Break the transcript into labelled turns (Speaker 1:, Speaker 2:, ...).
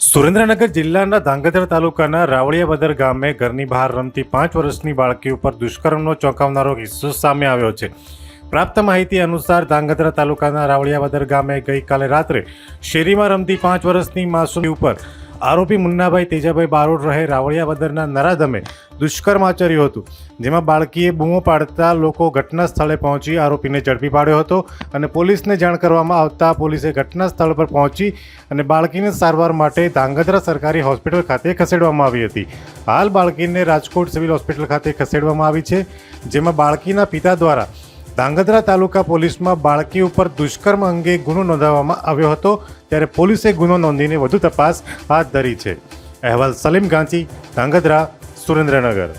Speaker 1: સુરેન્દ્રનગર જિલ્લાના ધાંગધ્રા તાલુકાના રાવળિયાબદર ગામે ઘરની બહાર રમતી પાંચ વર્ષની બાળકી ઉપર દુષ્કર્મનો ચોંકાવનારો કિસ્સો સામે આવ્યો છે. પ્રાપ્ત માહિતી અનુસાર ધાંગધ્રા તાલુકાના રાવળિયાબદર ગામે ગઈકાલે રાત્રે શેરીમાં રમતી પાંચ વર્ષની માસૂમી ઉપર આરોપી મુન્નાભાઈ તેજાભાઈ બારોડ રહે રાવળિયાબદરના નરાધમે દુષ્કર્મ આચર્યું હતું, જેમાં બાળકીએ બૂમો પાડતા લોકો ઘટના સ્થળે પહોંચી આરોપીને ઝડપી પાડ્યો હતો અને પોલીસને જાણ કરવામાં આવતા પોલીસે ઘટના સ્થળ પર પહોંચી અને બાળકીને સારવાર માટે ધાંગધ્રા સરકારી હોસ્પિટલ ખાતે ખસેડવામાં આવી હતી. હાલ બાળકીને રાજકોટ સિવિલ હોસ્પિટલ ખાતે ખસેડવામાં આવી છે, જેમાં બાળકીના પિતા દ્વારા ધાંગધ્રા તાલુકા પોલીસમાં બાળકી ઉપર દુષ્કર્મ અંગે ગુનો નોંધાવવામાં આવ્યો હતો, ત્યારે પોલીસે ગુનો નોંધીને વધુ તપાસ હાથ ધરી છે. અહેવાલ સલીમ ગાંધી ધાંગધ્રા સુરેન્દ્રનગર.